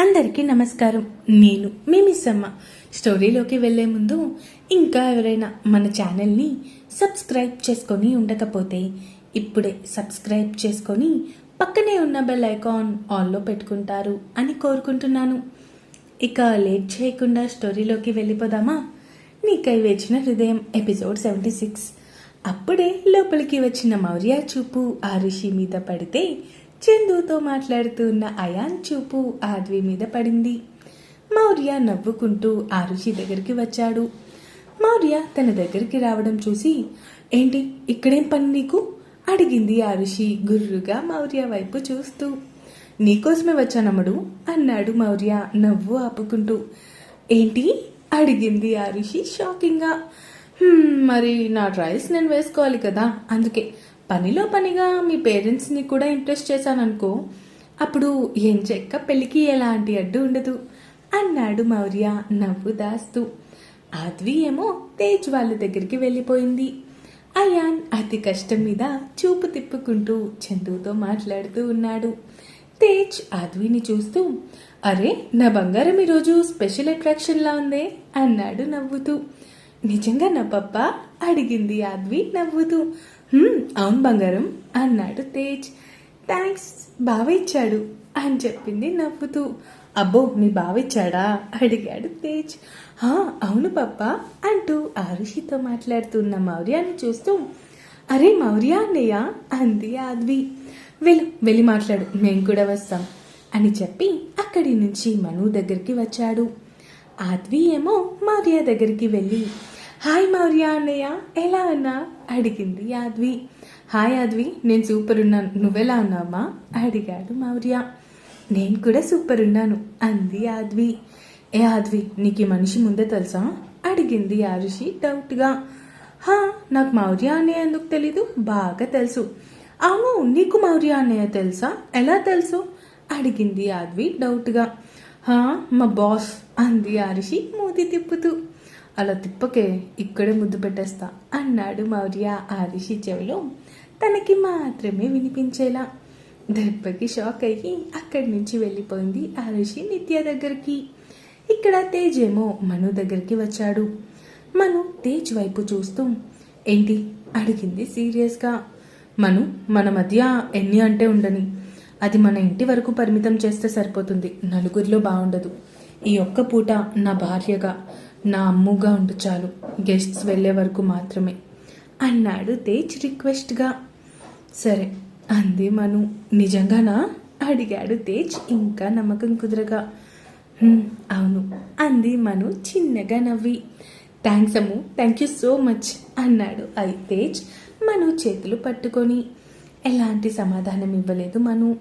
అందరికీ నమస్కారం. నేను మీ మిస్ అమ్మ స్టోరీలోకి వెళ్ళే ముందు ఇంకా ఎవరైనా మన ఛానల్ని సబ్స్క్రైబ్ చేసుకొని ఉండకపోతే ఇప్పుడే సబ్స్క్రైబ్ చేసుకొని పక్కనే ఉన్న బెల్ ఐకాన్ ఆన్లో పెట్టుకుంటారు అని కోరుకుంటున్నాను. ఇక లేట్ చేయకుండా స్టోరీలోకి వెళ్ళిపోదామా? నీకై వేచిన హృదయం ఎపిసోడ్ సెవెంటీ సిక్స్. అప్పుడే లోపలికి వచ్చిన మౌర్య చూపు ఆ ఋషి మీద పడితే చందుతో మాట్లాడుతున్న అయాన్ చూపు ఆద్వి మీద పడింది. మౌర్య నవ్వుకుంటూ ఆరుషి దగ్గరికి వచ్చాడు. మౌర్య తన దగ్గరికి రావడం చూసి ఏంటి ఇక్కడేం పని నీకు? అడిగింది ఆరుషి గుర్రుగా మౌర్య వైపు చూస్తూ. నీకోసమే వచ్చానమ్మడు అన్నాడు మౌర్య నవ్వు ఆపుకుంటూ. ఏంటి? అడిగింది ఆరుషి షాకింగ్గా. మరి నా ట్రయల్స్ నేను వేసుకోవాలి కదా అందుకే పనిలో పనిగా మీ పేరెంట్స్ని కూడా ఇంప్రెస్ చేశాననుకో అప్పుడు ఏం చెక్క పెళ్ళికి ఎలాంటి అడ్డు ఉండదు అన్నాడు మౌర్య నవ్వు దాస్తూ ఆద్వి ఏమో తేజ్ వాళ్ళ దగ్గరికి వెళ్ళిపోయింది. అయాన్ అతి కష్టం మీద చూపు తిప్పుకుంటూ చందుతో మాట్లాడుతూ ఉన్నాడు. తేజ్ ఆద్విని చూస్తూ అరే నా బంగారం ఈరోజు స్పెషల్ అట్రాక్షన్లా ఉందే? అన్నాడు నవ్వుతూ. నిజంగా నా పప్ప? అడిగింది ఆద్వి నవ్వుతూ. అవును బంగారం అన్నాడు తేజ్. థ్యాంక్స్ బావ ఇచ్చాడు అని చెప్పింది నవ్వుతూ. అబ్బో మీ బావ ఇచ్చాడా అడిగాడు తేజ్. అవును పప్ప అంటూ ఆరుషితో మాట్లాడుతున్న మౌర్యాన్ని చూస్తూ. అరే మౌర్య అన్నయ్య అంది ఆద్వి. వెళ్ళు వెళ్ళి మాట్లాడు మేము కూడా వస్తాం అని చెప్పి అక్కడి నుంచి మను దగ్గరికి వచ్చాడు. ఆద్వి ఏమో మౌర్య దగ్గరికి వెళ్ళి హాయ్ మౌర్య అన్నయ్య ఎలా ఉన్నా? అడిగింది యాద్వి. హాయ్ యాద్వి నేను సూపర్ ఉన్నాను నువ్వెలా ఉన్నావా అడిగాడు మౌర్య. నేను కూడా సూపర్ ఉన్నాను అంది యాద్వి. ఏ యాద్వి నీకు ఈ మనిషి ముందే తెలుసా? అడిగింది యారుషి డౌట్గా. హా నాకు మౌర్య అనే ఎందుకు తెలీదు? బాగా తెలుసు. అవును నీకు మౌర్య అన్నయ్య తెలుసా? ఎలా తెలుసు? అడిగింది యాద్వి డౌట్గా. హా మా బాస్ అంది ఆరుషి మూతి తిప్పుతూ. అలా తిప్పకే ఇక్కడే ముద్దు పెట్టేస్తా అన్నాడు మౌర్య ఆరిషి చెవిలో. తనకి మాత్రమే వినిపించేలా. దెబ్బకి షాక్ అయ్యి అక్కడి నుంచి వెళ్ళిపోయింది ఆరుషి నిత్య దగ్గరికి. ఇక్కడ తేజ్ ఏమో మను దగ్గరికి వచ్చాడు. మను తేజ్ వైపు చూస్తూ ఏంటి? అడిగింది సీరియస్గా. మను మన మధ్య ఎన్ని అంటే ఉండని. అది మన ఇంటి వరకు పరిమితం చేస్తే సరిపోతుంది. నలుగురిలో బాగుండదు ఈ ఒక్క పూట నా భార్యగా నా అమ్ముగా ఉండు చాలు. గెస్ట్స్ వెళ్ళే వరకు మాత్రమే. అన్నాడు తేజ్ రిక్వెస్ట్గా. సరే అంది మను. నిజంగానా? అడిగాడు తేజ్ ఇంకా నమ్మకం కుదరగా అవును అంది మను చిన్నగా నవ్వి. Thanks Ammu thank you so much అన్నాడు ఐ తేజ్ మను చేతులు పట్టుకొని. ఎలాంటి సమాధానం ఇవ్వలేదు మను.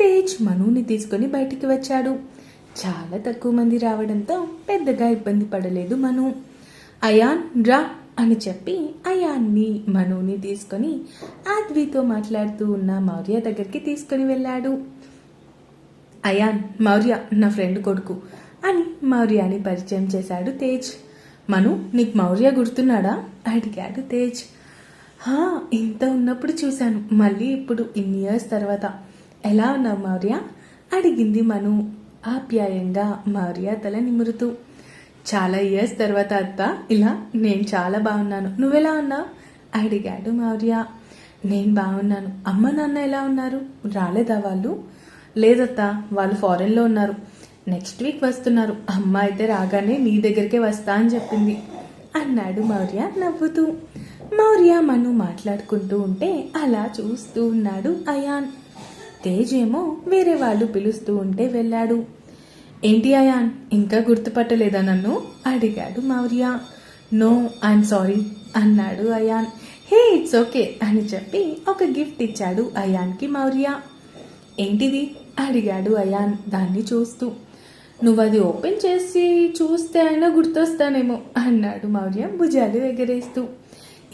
తేజ్ మనుని తీసుకొని బయటికి వచ్చాడు. చాలా తక్కువ మంది రావడంతో పెద్దగా ఇబ్బంది పడలేదు మను. అయాన్ రా అని చెప్పి అయాన్ని మనుని తీసుకొని ఆద్వితో మాట్లాడుతూ ఉన్న మౌర్య దగ్గరికి తీసుకొని వెళ్ళాడు. అయాన్ మౌర్య నా ఫ్రెండ్ కొడుకు అని మౌర్యాని పరిచయం చేశాడు తేజ్. మను నీకు మౌర్య గుర్తున్నాడా? అడిగాడు తేజ్. హా ఇంత ఉన్నప్పుడు చూశాను. మళ్ళీ ఇప్పుడు ఇన్ని ఇయర్స్ తర్వాత. ఎలా ఉన్నావు మౌర్య? అడిగింది మను. ఆప్యాయంగా మౌర్య తల నిమురుతూ చాలా ఇయర్స్ తర్వాత అత్త ఇలా నేను చాలా బాగున్నాను. నువ్వెలా ఉన్నావు? అడిగాడు మౌర్య నేను బాగున్నాను. అమ్మ నాన్న ఎలా ఉన్నారు? రాలేదా వాళ్ళు? లేదత్తా వాళ్ళు ఫారెన్లో ఉన్నారు. నెక్స్ట్ వీక్ వస్తున్నారు. అమ్మ అయితే రాగానే నీ దగ్గరికే వస్తా అని చెప్పింది అన్నాడు మౌర్య నవ్వుతూ. మౌర్య మను మాట్లాడుకుంటూ ఉంటే అలా చూస్తూ ఉన్నాడు అయాన్. తేజ్ ఏమో వేరే వాళ్ళు పిలుస్తూ ఉంటే వెళ్ళాడు. ఏంటి అయాన్ ఇంకా గుర్తుపట్టలేదా నన్ను? అడిగాడు మౌర్య. నో ఐఎమ్ సారీ అన్నాడు అయాన్. హే ఇట్స్ ఓకే అని చెప్పి ఒక గిఫ్ట్ ఇచ్చాడు అయాన్కి మౌర్య. ఏంటిది? అడిగాడు అయాన్ దాన్ని చూస్తూ. నువ్వు అది ఓపెన్ చేసి చూస్తే అయినా గుర్తొస్తానేమో అన్నాడు మౌర్య భుజాలు ఎగరేస్తూ.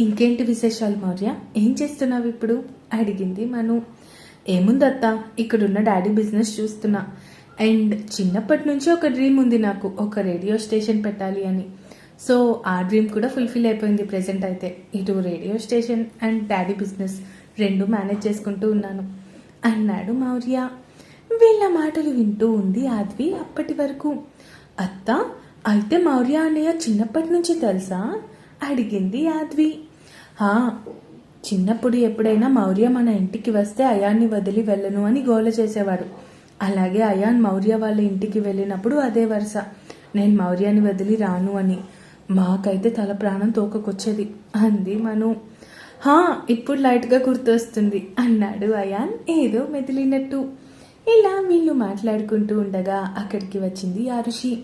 ఇంకేంటి విశేషాలు మౌర్య? ఏం చేస్తున్నావు ఇప్పుడు? అడిగింది మను. ఏముందత్తా? ఇక్కడున్న డాడీ బిజినెస్ చూస్తున్నా. అండ్ చిన్నప్పటి నుంచి ఒక డ్రీమ్ ఉంది నాకు ఒక రేడియో స్టేషన్ పెట్టాలి అని. సో ఆ డ్రీమ్ కూడా ఫుల్ఫిల్ అయిపోయింది ప్రజెంట్ అయితే. ఇటు radio station and daddy business రెండు మేనేజ్ చేసుకుంటూ ఉన్నాను. అన్నాడు మౌర్య వీళ్ళ మాటలు వింటూ ఉంది ఆద్వి అప్పటి వరకు. అత్త అయితే మౌర్య అన్నయ్య చిన్నప్పటి నుంచి తెలుసా? అడిగింది ఆద్వి. హా చిన్నప్పుడు ఎప్పుడైనా మౌర్య మన ఇంటికి వస్తే అయాన్ని వదిలి వెళ్ళను అని గోల చేసేవాడు. అలాగే అయాన్ మౌర్య వాళ్ళ ఇంటికి వెళ్ళినప్పుడు అదే వరుస. నేను మౌర్యాని వదిలి రాను అని. మాకైతే తల ప్రాణం తోకకొచ్చేది. అంది మను. హా ఇప్పుడు లైట్గా గుర్తొస్తుంది. అన్నాడు అయాన్ ఏదో మెదిలినట్టు. ఇలా వీళ్ళు మాట్లాడుకుంటూ ఉండగా అక్కడికి వచ్చింది ఆరుషి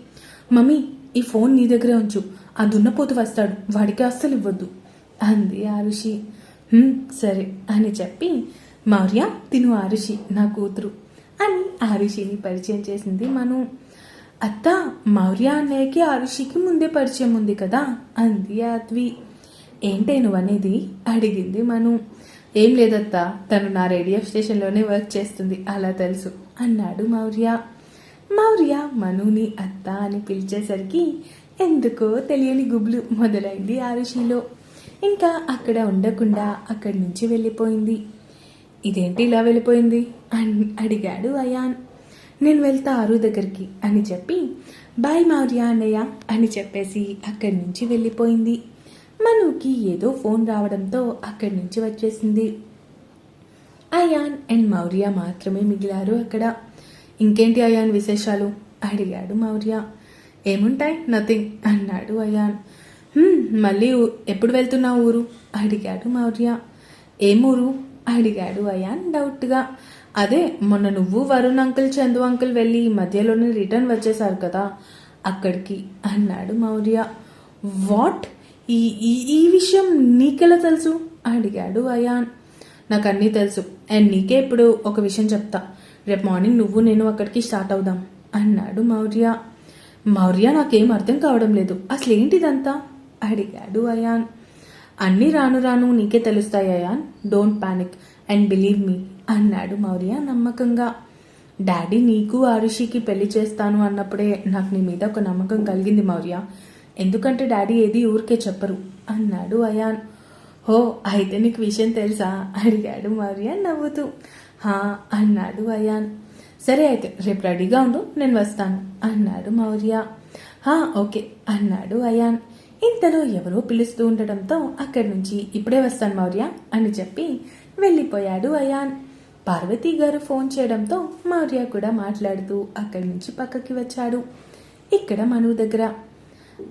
మమ్మీ ఈ ఫోన్ నీ దగ్గరే ఉంచు. ఆ దున్నపోతు వస్తాడు. వాడికి అస్సలు ఇవ్వద్దు. అంది ఆరుషి సరే అని చెప్పి మౌర్య తిను ఆరుషి నా కూతురు. అని ఆరుషిని పరిచయం చేసింది. మను అత్త మౌర్య అన్నయ్యకి ఆరుషికి ముందే పరిచయం ఉంది కదా? అంది ఆద్వి ఏంటే నువ్వనేది? అడిగింది మను. ఏం లేదత్తా తను నా రేడియో స్టేషన్లోనే వర్క్ చేస్తుంది అలా తెలుసు అన్నాడు మౌర్య. మౌర్య మనుని అత్త అని పిలిచేసరికి ఎందుకో తెలియని గుబులు మొదలైంది ఆరుషిలో ఇంకా అక్కడ ఉండకుండా అక్కడి నుంచి వెళ్ళిపోయింది. ఇదేంటి ఇలా వెళ్ళిపోయింది? అడిగాడు అయాన్. నేను వెళ్తా ఆరు దగ్గరికి అని చెప్పి బాయ్ మౌర్య అన్నయ్య అని చెప్పేసి అక్కడి నుంచి వెళ్ళిపోయింది. మనుకి ఏదో ఫోన్ రావడంతో అక్కడి నుంచి వచ్చేసింది. అయాన్ అండ్ మౌర్య మాత్రమే మిగిలారు అక్కడ. ఇంకేంటి అయాన్ విశేషాలు? అడిగాడు మౌర్య ఏముంటాయి? నథింగ్ అన్నాడు అయాన్. మళ్ళీ ఎప్పుడు వెళ్తున్నావు ఊరు? అడిగాడు మౌర్య ఏం ఊరు? అడిగాడు అయాన్ డౌట్గా. అదే మొన్న నువ్వు వరుణ్ అంకుల్ చందు అంకుల్ వెళ్ళి ఈ మధ్యలోనే రిటర్న్ వచ్చేశారు కదా. అక్కడికి అన్నాడు మౌర్య. వాట్? ఈ ఈ ఈ విషయం నీకెలా తెలుసు? అడిగాడు అయాన్. నాకు అన్నీ తెలుసు. అండ్ నీకే ఇప్పుడు ఒక విషయం చెప్తా. రేపు మార్నింగ్ నువ్వు నేను అక్కడికి స్టార్ట్ అవుదాం అన్నాడు మౌర్య. మౌర్య నాకేం అర్థం కావడం లేదు. అసలు ఏంటిదంతా? అడిగాడు అయాన్. అన్నీ రాను రాను నీకే తెలుస్తాయి Ayaan. Don't panic. And believe me అన్నాడు మౌర్య నమ్మకంగా. డాడీ నీకు ఆరుషికి పెళ్ళి చేస్తాను అన్నప్పుడే నాకు నీ మీద ఒక నమ్మకం కలిగింది మౌర్య. ఎందుకంటే డాడీ ఏది ఊరికే చెప్పరు అన్నాడు అయాన్. హో అయితే నీకు విషయం తెలుసా? అడిగాడు మౌర్య నవ్వుతూ. హా అన్నాడు అయాన్. సరే అయితే రేపు రెడీగా ఉండు నేను వస్తాను అన్నాడు మౌర్య. హా ఓకే అన్నాడు అయాన్. ఇంతలో ఎవరో పిలుస్తూ ఉండటంతో అక్కడి నుంచి ఇప్పుడే వస్తాను మౌర్య అని చెప్పి వెళ్ళిపోయాడు అయాన్. పార్వతీ గారు ఫోన్ చేయడంతో మౌర్య కూడా మాట్లాడుతూ అక్కడి నుంచి పక్కకి వచ్చాడు. ఇక్కడ మను దగ్గర.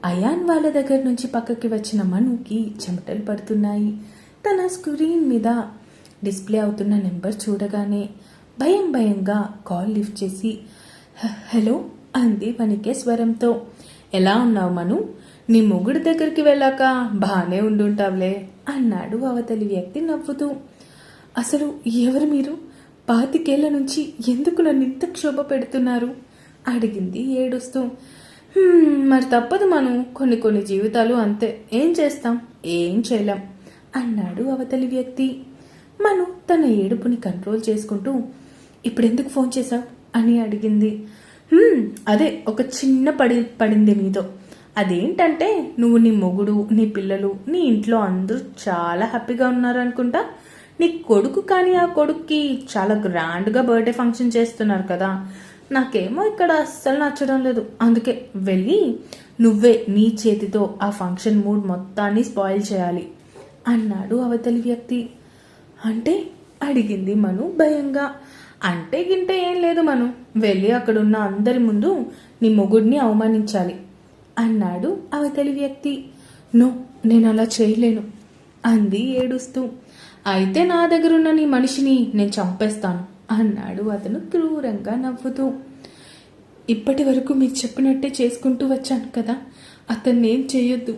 అయాన్ వాళ్ళ దగ్గర నుంచి పక్కకి వచ్చిన మనుకి చెమటలు పడుతున్నాయి. తన స్క్రీన్ మీద డిస్ప్లే అవుతున్న నెంబర్ చూడగానే భయం భయంగా కాల్ లిఫ్ట్ చేసి హలో అంది వణికే స్వరంతో. ఎలా ఉన్నావు మను? నీ మొగుడు దగ్గరికి వెళ్ళాక బాగానే ఉండుంటావులే అన్నాడు అవతలి వ్యక్తి నవ్వుతూ. అసలు ఎవరు మీరు? పాతికేళ్ళ నుంచి ఎందుకు నన్ను ఇంత క్షోభ పెడుతున్నారు? అడిగింది ఏడుస్తూ. మరి తప్పదు మనం కొన్ని కొన్ని జీవితాలు అంతే. ఏం చేస్తాం? ఏం చేయలేం అన్నాడు అవతలి వ్యక్తి. మను తన ఏడుపుని కంట్రోల్ చేసుకుంటూ ఇప్పుడెందుకు ఫోన్ చేశావు? అని అడిగింది. అదే ఒక చిన్న పడి పడింది మీతో. అదేంటంటే నువ్వు నీ మొగుడు నీ పిల్లలు నీ ఇంట్లో అందరూ చాలా హ్యాపీగా ఉన్నారు అనుకుంటా నీ కొడుకు కానీ ఆ కొడుక్కి చాలా గ్రాండ్గా బర్త్డే ఫంక్షన్ చేస్తున్నారు కదా. నాకేమో ఇక్కడ అస్సలు నచ్చడం లేదు. అందుకే వెళ్ళి నువ్వే నీ చేతితో ఆ ఫంక్షన్ మూడ్ మొత్తాన్ని స్పాయిల్ చేయాలి అన్నాడు అవతలి వ్యక్తి. అంటే అడిగింది మను భయంగా. అంటే గింటే ఏం లేదు మను వెళ్ళి అక్కడున్న అందరి ముందు నీ మొగుడిని అవమానించాలి అన్నాడు అవతలి వ్యక్తి. నో నేను అలా చేయలేను అంది ఏడుస్తూ. అయితే నా దగ్గరున్న నీ మనిషిని నేను చంపేస్తాను అన్నాడు అతను క్రూరంగా నవ్వుతూ. ఇప్పటి వరకు మీరు చెప్పినట్టే చేసుకుంటూ వచ్చాను కదా అతన్ని ఏం చేయొద్దు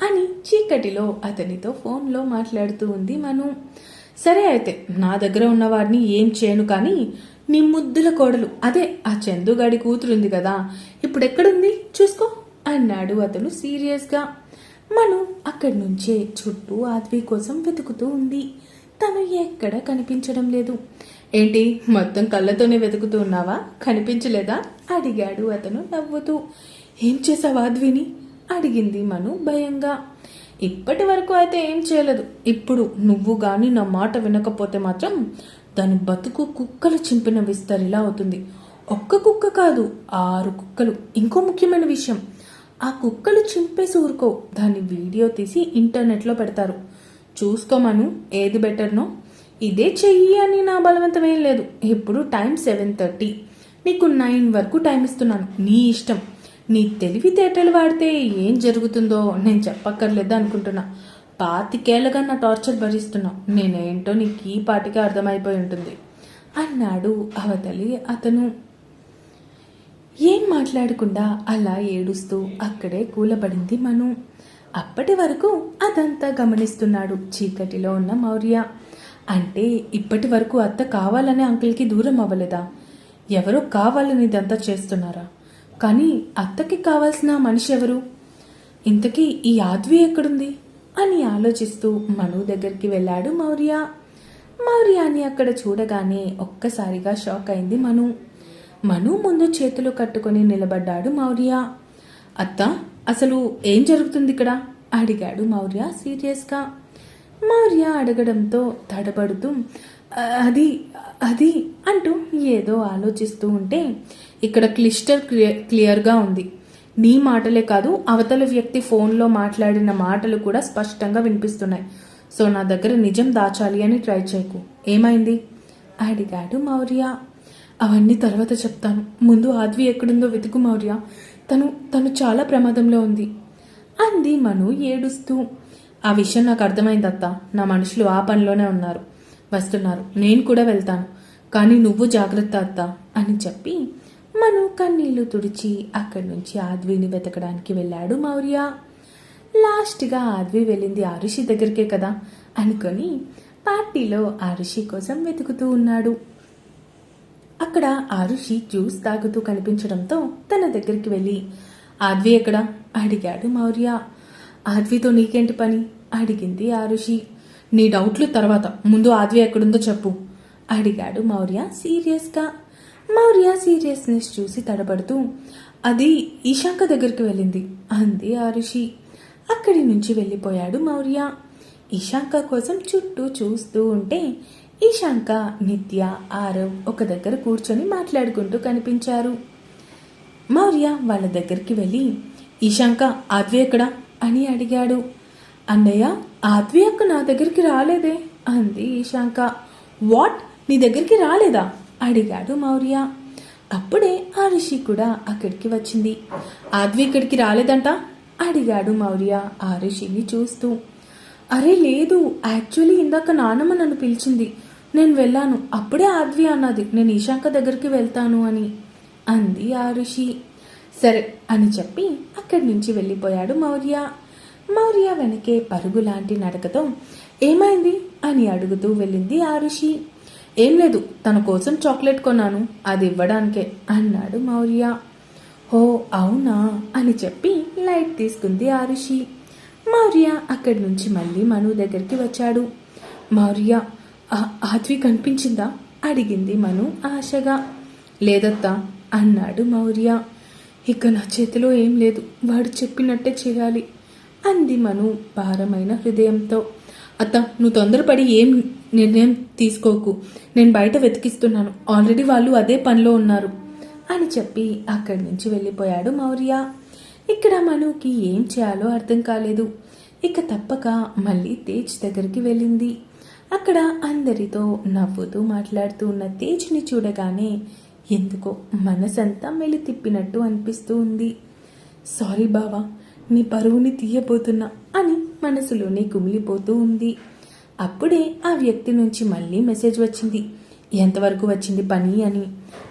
అని చీకటిలో అతనితో ఫోన్లో మాట్లాడుతూ ఉంది మను. సరే అయితే నా దగ్గర ఉన్నవాడిని ఏం చేయను కానీ నీ ముద్దుల కోడలు అదే ఆ చందుగాడి కూతురుంది కదా ఇప్పుడు ఎక్కడుంది చూసుకో అన్నాడు అతను సీరియస్గా. మను అక్కడి నుంచే చుట్టూ ఆద్వి కోసం వెతుకుతూ ఉంది. తను ఎక్కడ కనిపించడం లేదు. ఏంటి మొత్తం కళ్ళతోనే వెతుకుతూ ఉన్నావా? కనిపించలేదా? అడిగాడు అతను నవ్వుతూ. ఏం చేసావు ఆద్విని? అడిగింది మను భయంగా. ఇప్పటి వరకు అయితే ఏం చేయలేదు. ఇప్పుడు నువ్వు గాని నా మాట వినకపోతే మాత్రం దాని బతుకు కుక్కలు చింపిన విస్తరిలా అవుతుంది. ఒక్క కుక్క కాదు ఆరు కుక్కలు. ఇంకో ముఖ్యమైన విషయం. ఆ కుక్కలు చింపేసి ఊరుకో. దాన్ని వీడియో తీసి ఇంటర్నెట్లో పెడతారు. చూసుకోమను ఏది బెటర్నో. ఇదే చెయ్యి అని నా బలవంతం ఏం లేదు. ఇప్పుడు టైం సెవెన్ థర్టీ. నీకు నైన్ వరకు టైం ఇస్తున్నాను. నీ ఇష్టం. నీ తెలివితేటలు వాడితే ఏం జరుగుతుందో నేను చెప్పక్కర్లేదు అనుకుంటున్నా. పాతికేళ్ళగా నా టార్చర్ భరిస్తున్నా. నేనేంటో నీకు ఈ పాటికి అర్థమైపోయి ఉంటుంది. అన్నాడు అవతలి అతను. ఏం మాట్లాడకుండా అలా ఏడుస్తూ అక్కడే కూలబడింది మను. అప్పటి వరకు అదంతా గమనిస్తున్నాడు చీకటిలో ఉన్న మౌర్య. అంటే ఇప్పటి వరకు అత్త కావాలనే అంకుల్కి దూరం అవ్వలేదా? ఎవరో కావాలని ఇదంతా చేస్తున్నారా? కానీ అత్తకి కావాల్సిన మనిషి ఎవరు? ఇంతకీ ఈ ఆద్వి ఎక్కడుంది? అని ఆలోచిస్తూ మను దగ్గరికి వెళ్ళాడు మౌర్య. మౌర్యాని అక్కడ చూడగానే ఒక్కసారిగా షాక్ అయింది మను. మను ముందు చేతులు కట్టుకొని నిలబడ్డాడు మౌర్య. అత్త అసలు ఏం జరుగుతుంది ఇక్కడ అడిగాడు మౌర్య సీరియస్గా. మౌర్య అడగడంతో తడబడుతూ అది అది అంటూ ఏదో ఆలోచిస్తూ ఉంటే ఇక్కడ క్లిస్టర్ క్లియర్ క్లియర్గా ఉంది. నీ మాటలే కాదు అవతల వ్యక్తి ఫోన్లో మాట్లాడిన మాటలు కూడా స్పష్టంగా వినిపిస్తున్నాయి. సో నా దగ్గర నిజం దాచాలి అని ట్రై చేయకు. ఏమైంది? అడిగాడు మౌర్య. అవన్నీ తర్వాత చెప్తాను. ముందు ఆద్వి ఎక్కడుందో వెతుకు మౌర్య. తను తను చాలా ప్రమాదంలో ఉంది. అంది మను ఏడుస్తూ. ఆ విషయం నాకు అర్థమైంది అత్త. నా మనుషులు ఆ పనిలోనే ఉన్నారు. వస్తున్నారు. నేను కూడా వెళ్తాను. కానీ నువ్వు జాగ్రత్త అత్త అని చెప్పి మను కన్నీళ్ళు తుడిచి అక్కడి నుంచి ఆద్విని వెతకడానికి వెళ్ళాడు మౌర్య. లాస్ట్గా ఆద్వి వెళ్ళింది ఆరుషి దగ్గరికే కదా అనుకొని పార్టీలో ఆరుషి కోసం వెతుకుతూ ఉన్నాడు. అక్కడ ఆరుషి జ్యూస్ తాగుతూ కనిపించడంతో తన దగ్గరికి వెళ్ళి ఆద్వి ఎక్కడ? అడిగాడు మౌర్య. ఆద్వితో నీకేంటి పని? అడిగింది ఆరుషి నీ డౌట్లు తర్వాత ముందు ఆద్వి ఎక్కడుందో చెప్పు అడిగాడు మౌర్య సీరియస్గా. మౌర్య సీరియస్నెస్ చూసి తడబడుతూ అది ఈశాంక దగ్గరికి వెళ్ళింది అంది ఆరుషి అక్కడి నుంచి వెళ్ళిపోయాడు మౌర్య. ఇషాక కోసం చుట్టూ చూస్తూ ఉంటే ఈశాంక నిత్య ఆరవ్ ఒక దగ్గర కూర్చొని మాట్లాడుకుంటూ కనిపించారు. మౌర్య వాళ్ళ దగ్గరికి వెళ్ళి ఈశాంక ఆద్వి ఎక్కడా? అని అడిగాడు. అన్నయ్య ఆద్వి అక్క నా దగ్గరికి రాలేదే అంది ఈశాంక వాట్? నీ దగ్గరికి రాలేదా? అడిగాడు మౌర్య. అప్పుడే ఆ రిషి కూడా అక్కడికి వచ్చింది. ఆద్వి ఇక్కడికి రాలేదంట? అడిగాడు మౌర్య ఆ రిషిని చూస్తూ. అరే లేదు. యాక్చువల్లీ ఇందాక నాన్నమ్మ నన్ను పిలిచింది. నేను వెళ్ళాను. అప్పుడే ఆద్వి అన్నది నేను ఈశాంక దగ్గరికి వెళ్తాను అని. అంది ఆ ఋషి. సరే అని చెప్పి అక్కడి నుంచి వెళ్ళిపోయాడు మౌర్య. మౌర్య వెనకే పరుగు లాంటి నడకతో ఏమైంది? అని అడుగుతూ వెళ్ళింది ఆ ఋషి. ఏం లేదు తన కోసం చాక్లెట్ కొన్నాను అది ఇవ్వడానికే అన్నాడు మౌర్య. ఓ అవునా? అని చెప్పి లైట్ తీసుకుంది ఆ ఋషి. మౌర్య అక్కడి నుంచి మళ్ళీ మను దగ్గరికి వచ్చాడు. మౌర్య ఆద్వి కనిపించిందా? అడిగింది మను ఆశగా. లేదత్తా అన్నాడు మౌర్య. ఇక నా చేతిలో ఏం లేదు వాడు చెప్పినట్టే చేయాలి అంది మను భారమైన హృదయంతో. అత్త నువ్వు తొందరపడి ఏం నిర్ణయం తీసుకోకు నేను బయట వెతికిస్తున్నాను ఆల్రెడీ వాళ్ళు అదే పనిలో ఉన్నారు అని చెప్పి అక్కడి నుంచి వెళ్ళిపోయాడు మౌర్య. ఇక్కడ మనుకి ఏం చేయాలో అర్థం కాలేదు ఇక తప్పక మళ్ళీ తేజ్ దగ్గరికి వెళ్ళింది. అక్కడ అందరితో నవ్వుతూ మాట్లాడుతూ ఉన్న తేజ్ని చూడగానే ఎందుకో మనసంతా మెలి తిప్పినట్టు అనిపిస్తూ ఉంది. సారీ బావా నీ పరువుని తీయబోతున్నా అని మనసులోనే కుమిలిపోతూ ఉంది. అప్పుడే ఆ వ్యక్తి నుంచి మళ్ళీ మెసేజ్ వచ్చింది. ఎంతవరకు వచ్చింది పని అని?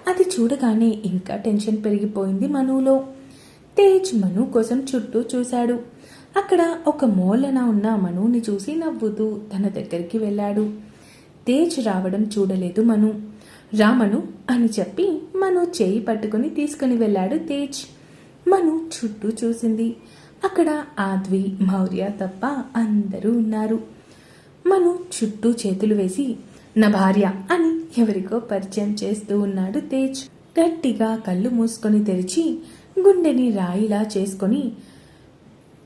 అది చూడగానే ఇంకా టెన్షన్ పెరిగిపోయింది మనులో. తేజ్ మను కోసం చుట్టూ చూశాడు. అక్కడ ఒక మూలన ఉన్న మనుని చూసి నవ్వుతూ తన దగ్గరికి వెళ్ళాడు. తేజ్ రావడం చూడలేదు మను. రామను అని చెప్పి మను చేయి పట్టుకుని తీసుకుని వెళ్ళాడు తేజ్. మను చుట్టూ చూసింది. అక్కడ ఆద్వి మౌర్య తప్ప అందరూ ఉన్నారు. మను చుట్టూ చేతులు వేసి నా భార్య అని ఎవరికో పరిచయం చేస్తూ ఉన్నాడు తేజ్. గట్టిగా కళ్ళు మూసుకొని తెరిచి గుండెని రాయిలా చేసుకొని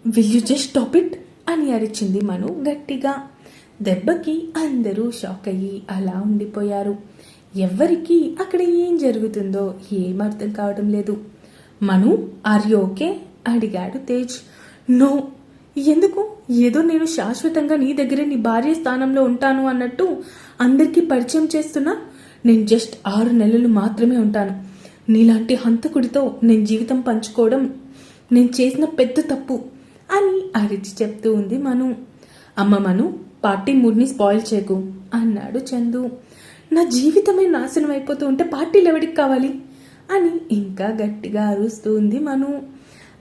will you just stop it అని అరిచింది మను గట్టిగా. దెబ్బకి అందరూ షాక్ అయ్యి అలా ఉండిపోయారు. ఎవ్వరికీ అక్కడ ఏం జరుగుతుందో ఏం అర్థం కావడం లేదు. మను ఆర్ యు ఓకే అడిగాడు తేజ్. నో ఎందుకు? ఏదో నేను శాశ్వతంగా నీ దగ్గరే నీ భార్య స్థానంలో ఉంటాను అన్నట్టు అందరికీ పరిచయం చేస్తున్నా? నేను జస్ట్ ఆరు నెలలు మాత్రమే ఉంటాను. నీలాంటి హంతకుడితో నేను జీవితం పంచుకోవడం నేను చేసిన పెద్ద తప్పు. అని అరిచి చెప్తూ ఉంది మను. అమ్మ మను పార్టీ మూడ్ని స్పాయిల్ చేయకు అన్నాడు చందు. నా జీవితమే నాశనం అయిపోతూ ఉంటే పార్టీలు ఎవరికి కావాలి? అని ఇంకా గట్టిగా అరుస్తూ ఉంది మను.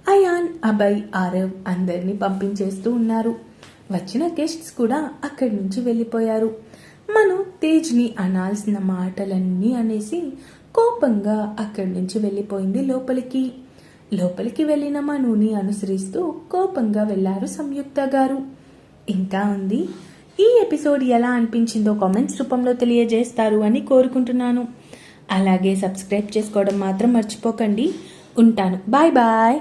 అయాన్ అభయ్ ఆరవ్ అందరినీ పంపించేస్తూ ఉన్నారు. వచ్చిన గెస్ట్స్ కూడా అక్కడి నుంచి వెళ్ళిపోయారు. మను తేజ్ని అనాల్సిన మాటలన్నీ అనేసి కోపంగా అక్కడి నుంచి వెళ్ళిపోయింది లోపలికి. లోపలికి వెళ్ళిన మనుని అనుసరిస్తూ కోపంగా వెళ్ళారు సంయుక్త గారు. ఇంకా ఉంది? ఈ ఎపిసోడ్ ఎలా అనిపించిందో కామెంట్స్ రూపంలో తెలియజేస్తారు అని కోరుకుంటున్నాను. అలాగే సబ్స్క్రైబ్ చేసుకోవడం మాత్రం మర్చిపోకండి. ఉంటాను. Bye bye.